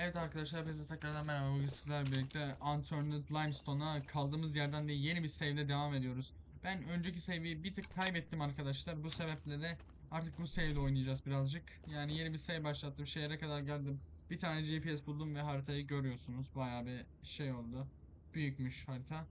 Evet arkadaşlar hepinize tekrardan merhaba. Bugün sizlerle birlikte Unturned Limestone'a kaldığımız yerden de yeni bir save'le devam ediyoruz. Ben önceki save'i bir tık kaybettim arkadaşlar. Bu sebeple de artık bu save'le oynayacağız birazcık. Yani yeni bir save başlattım. Şehre kadar geldim. Bir tane GPS buldum ve haritayı görüyorsunuz. Bayağı bir şey oldu. Büyükmüş harita.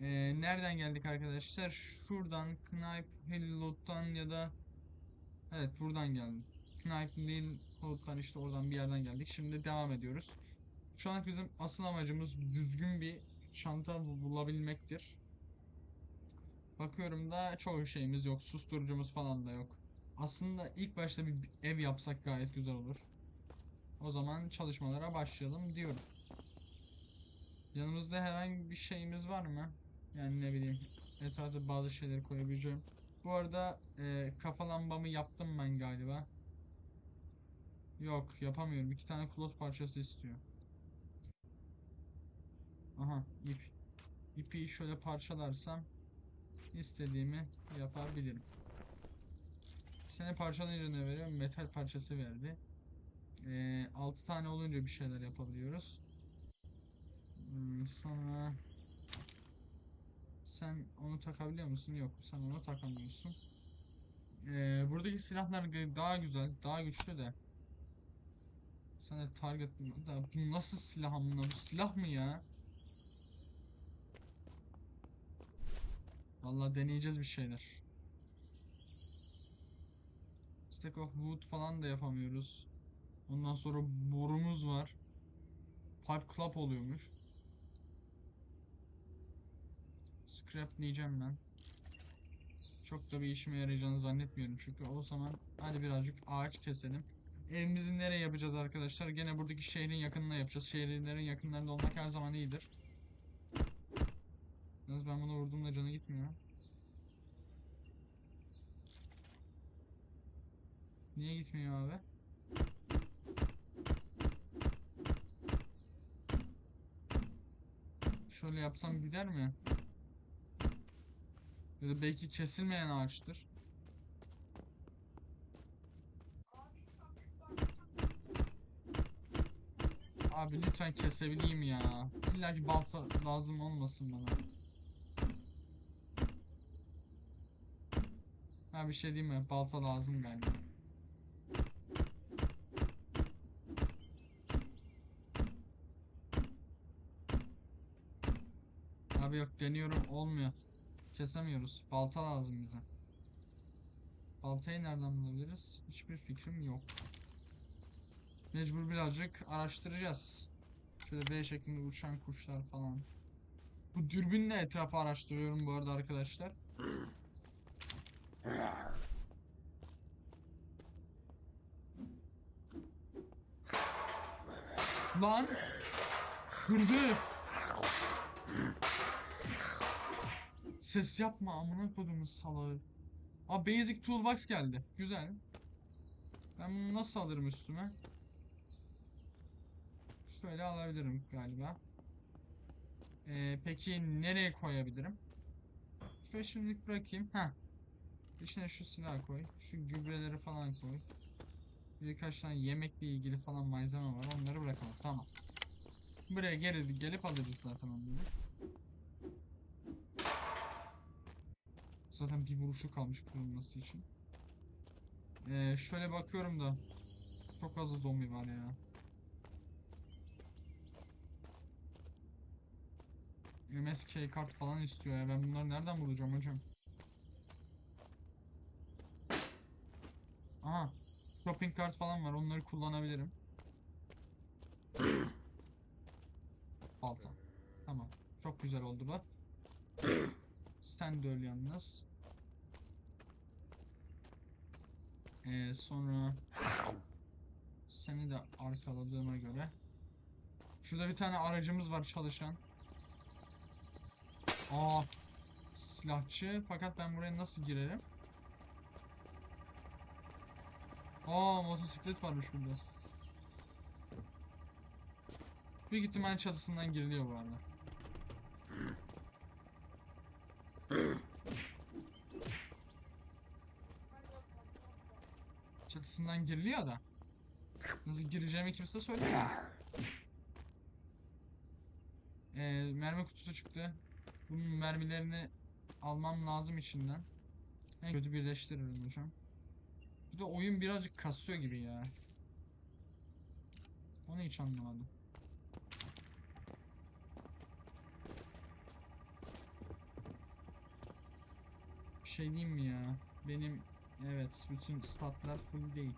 Ee, nereden geldik arkadaşlar? Şuradan Knipe Hillot'tan ya da Evet buradan geldim. Knight'in Hold'dan işte oradan bir yerden geldik. Şimdi devam ediyoruz. Şu an bizim asıl amacımız düzgün bir çanta bu- bulabilmektir. Bakıyorum da çoğu şeyimiz yok. Susturucumuz falan da yok. Aslında ilk başta bir ev yapsak gayet güzel olur. O zaman çalışmalara başlayalım diyorum. Yanımızda herhangi bir şeyimiz var mı? Yani ne bileyim etrafta bazı şeyleri koyabileceğim. Bu arada e, kafa lambamı yaptım ben galiba. Yok yapamıyorum. İki tane klot parçası istiyor. Aha ip. İpi şöyle parçalarsam istediğimi yapabilirim. Seni parçalayınca ne veriyor? Metal parçası verdi. E, 6 tane olunca bir şeyler yapabiliyoruz. Hmm, sonra sen onu takabiliyor musun? Yok, sen onu takamıyorsun. Ee, buradaki silahlar daha güzel, daha güçlü de. Sana target da bu nasıl silah amına bu silah mı ya? Vallahi deneyeceğiz bir şeyler. Stack of wood falan da yapamıyoruz. Ondan sonra borumuz var. Pipe club oluyormuş. Scrap diyeceğim ben. Çok da bir işime yarayacağını zannetmiyorum çünkü o zaman hadi birazcık ağaç keselim. Evimizi nereye yapacağız arkadaşlar? Gene buradaki şehrin yakınına yapacağız. Şehirlerin yakınlarında olmak her zaman iyidir. Yalnız ben bunu vurduğumda canı gitmiyor. Niye gitmiyor abi? Şöyle yapsam gider mi? Ya da belki kesilmeyen ağaçtır. Abi lütfen kesebileyim ya. İlla ki balta lazım olmasın bana. Ha bir şey diyeyim mi? Balta lazım galiba. Abi yok deniyorum olmuyor. Kesemiyoruz. Balta lazım bize. Baltayı nereden bulabiliriz? Hiçbir fikrim yok. Mecbur birazcık araştıracağız. Şöyle V şeklinde uçan kuşlar falan. Bu dürbünle etrafı araştırıyorum bu arada arkadaşlar. Lan! Kırdı! Ses yapma amına kodumun salağı. Aa basic toolbox geldi. Güzel. Ben bunu nasıl alırım üstüme? Şöyle alabilirim galiba. Ee, peki nereye koyabilirim? Şöyle şimdilik bırakayım. Ha. İçine şu silah koy. Şu gübreleri falan koy. Birkaç tane yemekle ilgili falan malzeme var. Onları bırakalım. Tamam. Buraya geri gelip alırız zaten onları. Zaten bir vuruşu kalmış kırılması için. Ee, şöyle bakıyorum da çok fazla zombi var ya. MSK kart falan istiyor ya. Ben bunları nereden bulacağım hocam? Aha. Shopping kart falan var. Onları kullanabilirim. Balta. Tamam. Çok güzel oldu bu. Sen de öl yalnız. Ee, sonra seni de arkaladığıma göre şurada bir tane aracımız var çalışan. Aa silahçı fakat ben buraya nasıl girerim? Aa motosiklet varmış burada. Büyük ihtimal çatısından giriliyor bu arada. Çatısından giriliyor da. Nasıl gireceğimi kimse söylemiyor. Ee, mermi kutusu çıktı. Bunun mermilerini almam lazım içinden. En kötü birleştiririm hocam. Bir de oyun birazcık kasıyor gibi ya. Onu hiç anlamadım. Bir şey diyeyim mi ya? Benim evet bütün statlar full değil.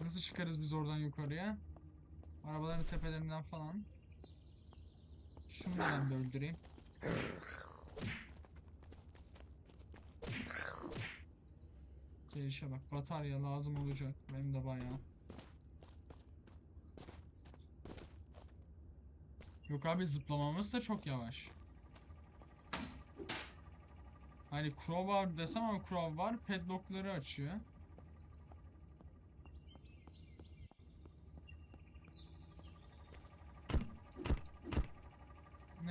Nasıl çıkarız biz oradan yukarıya? Arabaların tepelerinden falan. Şunu da öldüreyim. Gelişe bak. Batarya lazım olacak. Benim de bayağı. Yok abi zıplamamız da çok yavaş. Hani crowbar desem ama crowbar padlockları açıyor.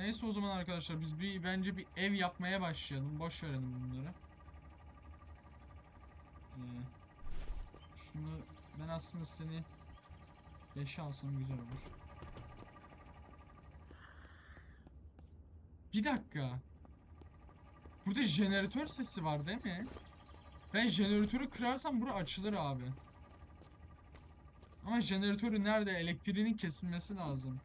Neyse o zaman arkadaşlar biz bir bence bir ev yapmaya başlayalım. Boş verelim bunları. Ee, şunu ben aslında seni 5'e alsam güzel olur. Bir dakika. Burada jeneratör sesi var değil mi? Ben jeneratörü kırarsam bura açılır abi. Ama jeneratörü nerede? Elektriğinin kesilmesi lazım.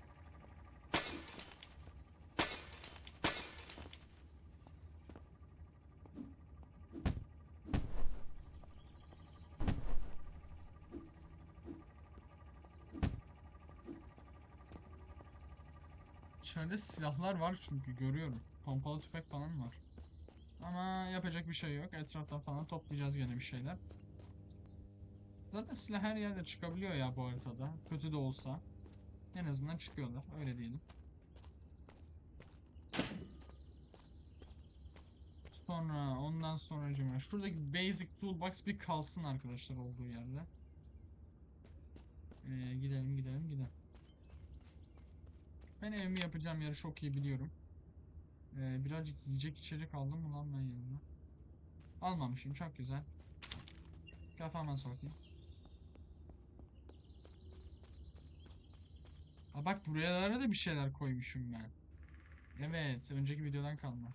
İçeride silahlar var çünkü görüyorum. Pompalı tüfek falan var. Ama yapacak bir şey yok. Etraftan falan toplayacağız gene bir şeyler. Zaten silah her yerde çıkabiliyor ya bu haritada. Kötü de olsa. En azından çıkıyorlar. Öyle diyelim. Sonra ondan sonra şuradaki basic toolbox bir kalsın arkadaşlar olduğu yerde. Ee, gidelim gidelim gidelim. Ben evimi yapacağım yeri çok iyi biliyorum. Ee, birazcık yiyecek içecek aldım mı lan ben yanıma? Almamışım çok güzel. Kafama sokayım. Ha bak buralara da bir şeyler koymuşum ben. Evet önceki videodan kalma.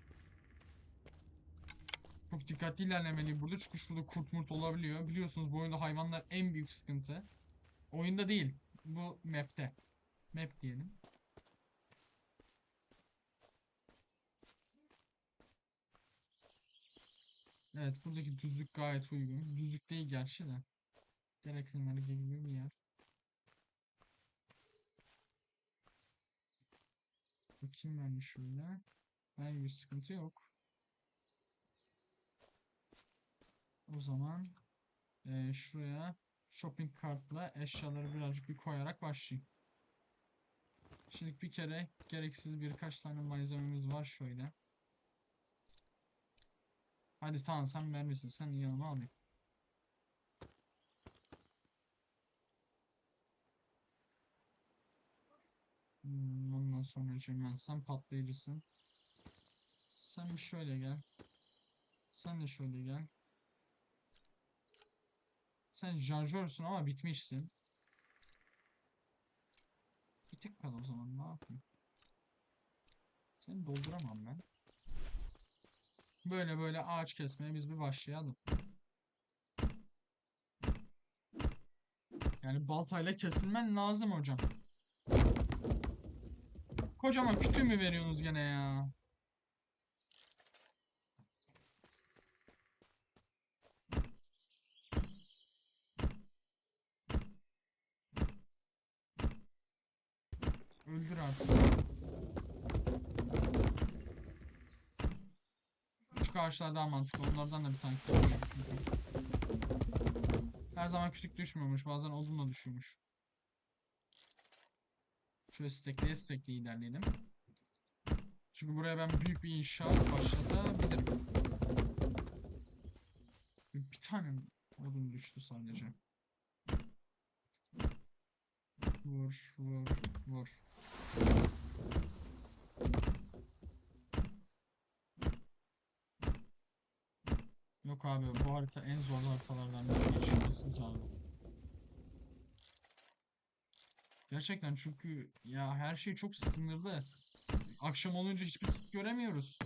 Çok dikkatli ilerlemeliyim burada çünkü şurada kurt murt olabiliyor. Biliyorsunuz bu oyunda hayvanlar en büyük sıkıntı. Oyunda değil. Bu map'te. Map diyelim. Evet buradaki düzlük gayet uygun. Düzlük değil gerçi de. Dere kenarı gibi bir yer. Bakayım ben bir şöyle. Herhangi bir sıkıntı yok. O zaman eee, şuraya shopping kartla eşyaları birazcık bir koyarak başlayayım. Şimdi bir kere gereksiz birkaç tane malzememiz var şöyle. Hadi tamam sen vermişsin. Sen yanıma alayım. Hmm, ondan sonra Cemal sen patlayıcısın. Sen bir şöyle gel. Sen de şöyle gel. Sen şarjörsün ama bitmişsin. Bir tık kal o zaman ne yapayım? Seni dolduramam ben. Böyle böyle ağaç kesmeye biz bir başlayalım. Yani baltayla kesilmen lazım hocam. Kocaman kütüğü mü veriyorsunuz gene ya? Öldür artık. Küçük ağaçlar daha mantıklı. Onlardan da bir tane düşüyor çünkü. Her zaman kütük düşmüyormuş. Bazen odunla düşüyormuş. Şöyle stekleye stekleye ilerleyelim. Çünkü buraya ben büyük bir inşaat başlatabilirim. Bir tane odun düştü sadece. Vur, vur, vur. Abi bu harita en zorlu haritalardan biri. Şüphesiz abi. Gerçekten çünkü ya her şey çok sınırlı. Akşam olunca hiçbir sık göremiyoruz.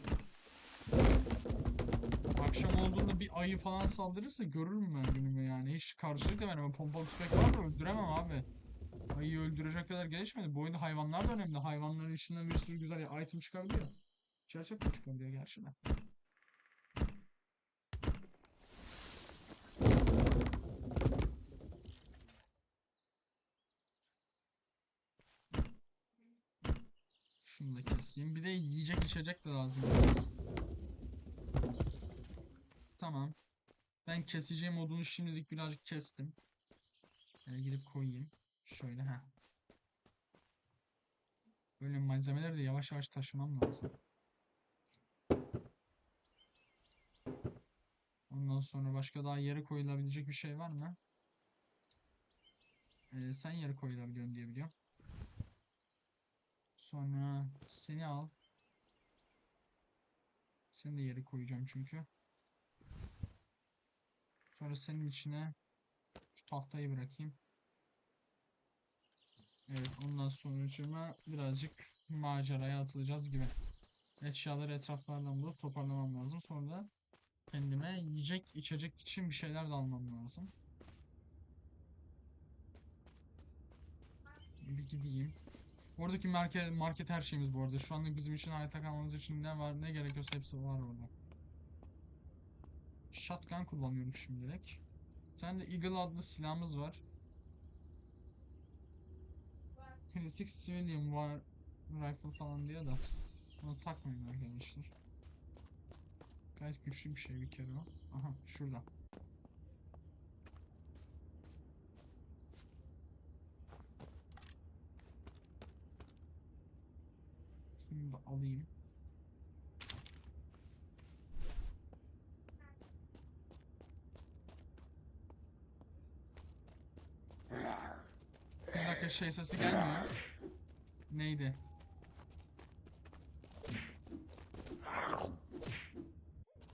Akşam olduğunda bir ayı falan saldırırsa görürüm ben günümü yani. Hiç karşılık da veremem. Pompalı tüfek var da öldüremem abi. Ayıyı öldürecek kadar gelişmedi. Bu oyunda hayvanlar da önemli. Hayvanların içinden bir sürü güzel item çıkabiliyor. Çerçeve çıkabiliyor gerçi de. Keseyim. Bir de yiyecek içecek de lazım biraz. Tamam. Ben keseceğim odunu şimdilik birazcık kestim. Şöyle gidip koyayım. Şöyle ha. Böyle malzemeleri de yavaş yavaş taşımam lazım. Ondan sonra başka daha yere koyulabilecek bir şey var mı? Ee, sen yere koyulabiliyorsun diye biliyorum. Sonra seni al. Seni de yere koyacağım çünkü. Sonra senin içine şu tahtayı bırakayım. Evet ondan sonra birazcık maceraya atılacağız gibi. Eşyaları etraflardan bulup toparlamam lazım. Sonra da kendime yiyecek içecek için bir şeyler de almam lazım. Bir gideyim. Oradaki market, market her şeyimiz bu arada. Şu anda bizim için hayatta kalmamız için ne var ne gerekiyorsa hepsi var orada. Shotgun kullanıyorum şimdilik. Bir tane de Eagle adlı silahımız var. Klasik civilian var rifle falan diye de onu takmayın arkadaşlar. Gayet güçlü bir şey bir kere o. Aha şurada. Şunu da alayım. Bir dakika şey sesi gelmiyor. Neydi?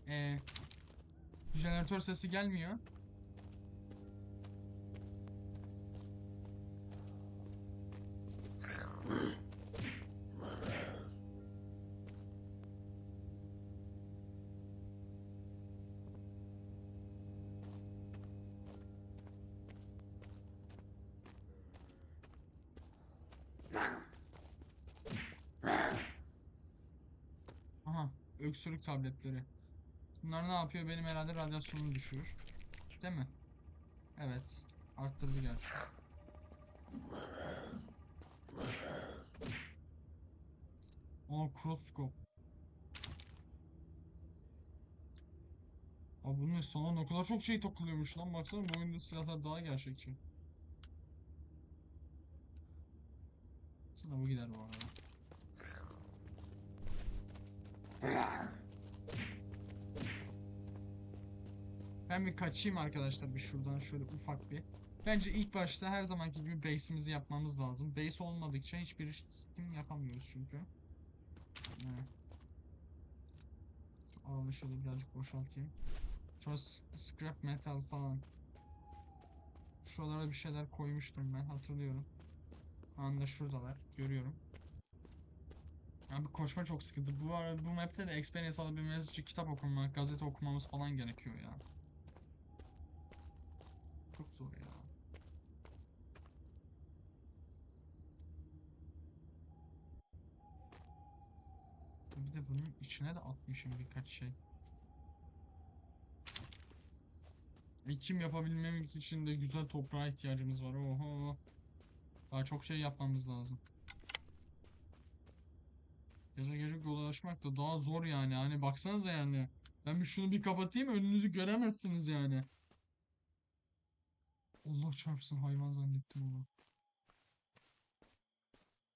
Ee, jeneratör sesi gelmiyor. Öksürük tabletleri. Bunlar ne yapıyor? Benim herhalde radyasyonumu düşürür. Değil mi? Evet. Arttırdı gerçi. Aa, crosscope. Abi bunun sana ne kadar çok şey takılıyormuş lan. Baksana bu oyunda silahlar daha gerçekçi. Sana bu gider bu arada. Ben bir kaçayım arkadaşlar bir şuradan şöyle ufak bir. Bence ilk başta her zamanki gibi base'imizi yapmamız lazım. Base olmadıkça hiçbir skin yapamıyoruz çünkü. Evet. Alanı şöyle birazcık boşaltayım. S- scrap metal falan. Şuralara bir şeyler koymuştum ben hatırlıyorum. Anda şuradalar görüyorum. Abi koşma çok sıkıntı. Bu ara bu map'te de experience alabilmemiz için kitap okumak, gazete okumamız falan gerekiyor ya. Çok zor ya. Bir de bunun içine de atmışım birkaç şey. Ekim yapabilmemiz için de güzel toprağa ihtiyacımız var. Oho. Daha çok şey yapmamız lazım. Gece gece dolaşmak da daha zor yani. Hani baksanıza yani. Ben bir şunu bir kapatayım önünüzü göremezsiniz yani. Allah çarpsın hayvan zannettim onu.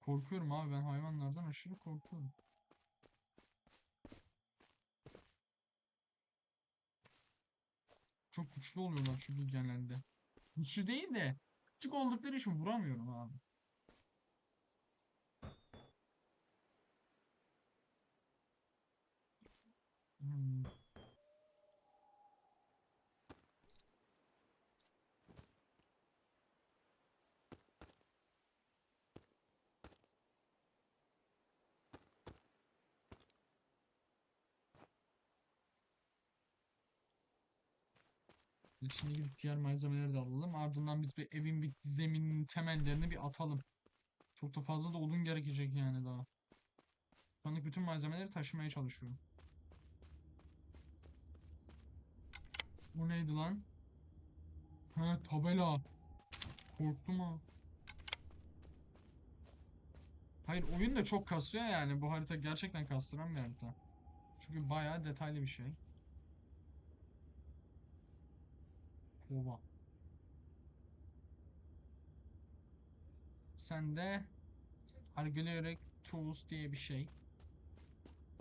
Korkuyorum abi ben hayvanlardan aşırı korkuyorum. Çok güçlü oluyorlar çünkü genelde. Güçlü değil de küçük oldukları için vuramıyorum abi. Hmm. Şimdi gidip diğer malzemeleri de alalım. Ardından biz bir evin bir zemininin temellerini bir atalım. Çok da fazla da odun gerekecek yani daha. Şu anlık bütün malzemeleri taşımaya çalışıyorum. O neydi lan? Ha tabela. Korktum ha. Hayır oyun da çok kasıyor yani. Bu harita gerçekten kastıran bir harita. Çünkü bayağı detaylı bir şey. Kova. Sen de Argileric Tools diye bir şey.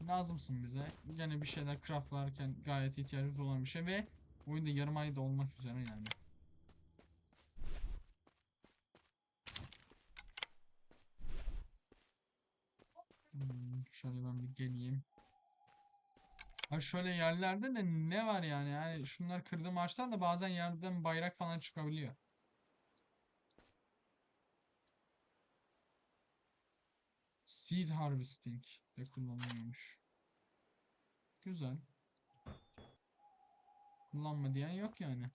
Lazımsın bize. Yine bir şeyler craftlarken gayet ihtiyacımız olan bir şey ve oyunda yarım ay da olmak üzere yani. Hmm, şöyle ben bir geleyim. Ha şöyle yerlerde de ne var yani? Yani şunlar kırdığım ağaçlar da bazen yerden bayrak falan çıkabiliyor. Seed harvesting de kullanılıyormuş. Güzel. Kullanma diyen yok yani.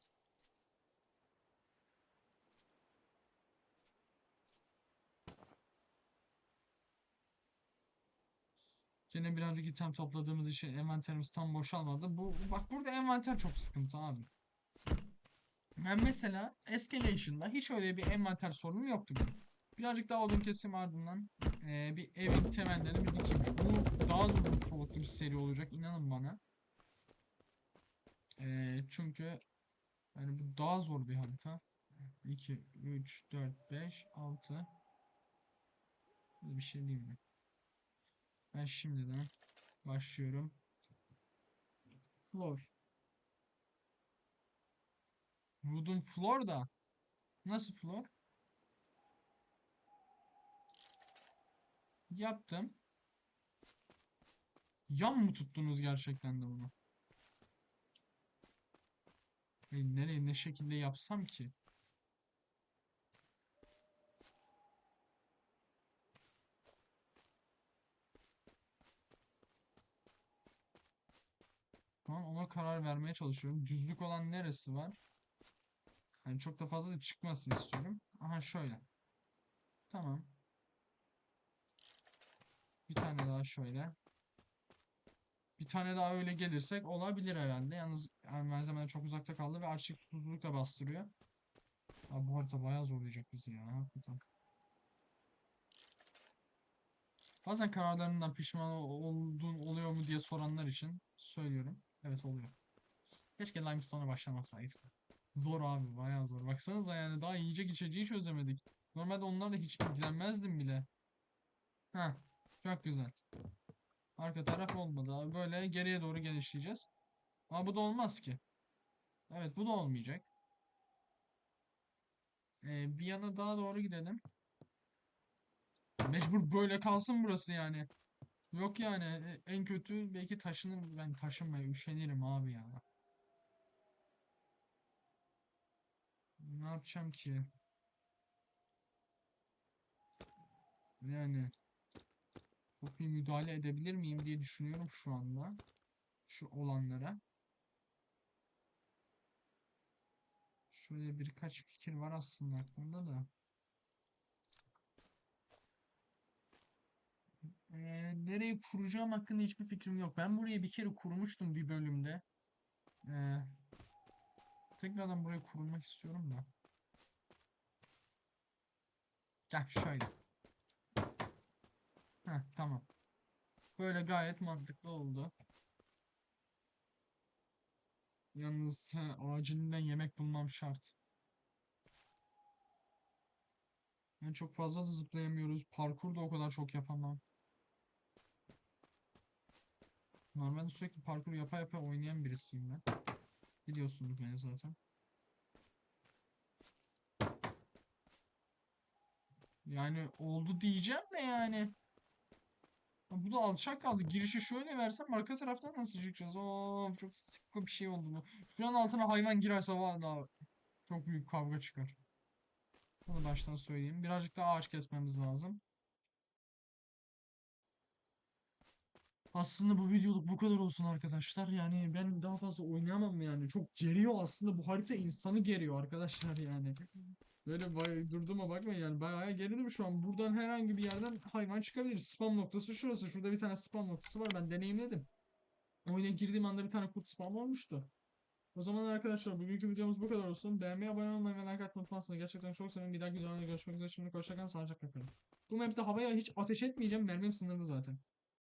Yine birazcık item topladığımız için envanterimiz tam boşalmadı. Bu bak burada envanter çok sıkıntı abi. Ben mesela Escalation'da hiç öyle bir envanter sorunum yoktu benim. Birazcık daha odun kesim ardından eee, bir evin temellerini bir dikeyim. Bu daha da uzun soluklu bir seri olacak inanın bana. Eee, çünkü yani bu daha zor bir harita. 2, 3, 4, 5, 6 Bir şey diyeyim mi? Ben şimdiden başlıyorum. Floor. Wooden floor da. Nasıl floor? Yaptım. Yan mı tuttunuz gerçekten de bunu? Nereye ne şekilde yapsam ki? Şu an ona karar vermeye çalışıyorum. Düzlük olan neresi var? Yani çok da fazla da çıkmasın istiyorum. Aha şöyle. Tamam. Bir tane daha şöyle. Bir tane daha öyle gelirsek olabilir herhalde. Yalnız yani malzemeler çok uzakta kaldı ve açlık susuzluk da bastırıyor. Abi bu harita bayağı zorlayacak bizi ya. Hakikaten. Bazen kararlarından pişman ol- olduğun oluyor mu diye soranlar için söylüyorum. Evet oluyor. Keşke Limestone'a başlamasaydık. Zor abi bayağı zor. Baksanıza yani daha yiyecek içeceği çözemedik. Normalde onlarla hiç ilgilenmezdim bile. Heh, çok güzel. Arka taraf olmadı abi. Böyle geriye doğru genişleyeceğiz. Ama bu da olmaz ki. Evet bu da olmayacak. Ee, bir yana daha doğru gidelim. Mecbur böyle kalsın burası yani. Yok yani e, en kötü belki taşınır ben taşınmaya üşenirim abi ya. Ne yapacağım ki? Yani çok bir müdahale edebilir miyim diye düşünüyorum şu anda. Şu olanlara. Şöyle birkaç fikir var aslında aklımda da. Ee, nereye kuracağım hakkında hiçbir fikrim yok. Ben burayı bir kere kurmuştum bir bölümde. Ee, tekrardan buraya kurulmak istiyorum da. Gel şöyle. Heh, tamam. Böyle gayet mantıklı oldu. Yalnız he, acilinden yemek bulmam şart. Ben çok fazla da zıplayamıyoruz. Parkur da o kadar çok yapamam. Normalde sürekli parkur yapa yapa oynayan birisiyim ben. Biliyorsunuz beni zaten. Yani oldu diyeceğim de yani. Bu da alçak kaldı. Girişi şöyle versem arka taraftan nasıl çıkacağız? Of çok sıkı bir şey oldu bu. Şuranın altına hayvan girerse valla çok büyük kavga çıkar. Bunu baştan söyleyeyim. Birazcık daha ağaç kesmemiz lazım. Aslında bu videoluk bu kadar olsun arkadaşlar. Yani ben daha fazla oynayamam yani. Çok geriyor aslında. Bu harita insanı geriyor arkadaşlar yani. Böyle durduğuma bakmayın yani. Bayağı geridim şu an. Buradan herhangi bir yerden hayvan çıkabilir. Spam noktası şurası. Şurada bir tane spam noktası var. Ben deneyimledim. Oyuna girdiğim anda bir tane kurt spam olmuştu. O zaman arkadaşlar bugünkü videomuz bu kadar olsun. Beğenmeyi, abone olmayı ve like atmayı unutmazsanız gerçekten çok sevinirim. Bir dahaki videoda görüşmek üzere. Şimdi hoşçakalın. Sağlıcakla kalın. Bu map'te havaya hiç ateş etmeyeceğim. Mermim sınırlı zaten.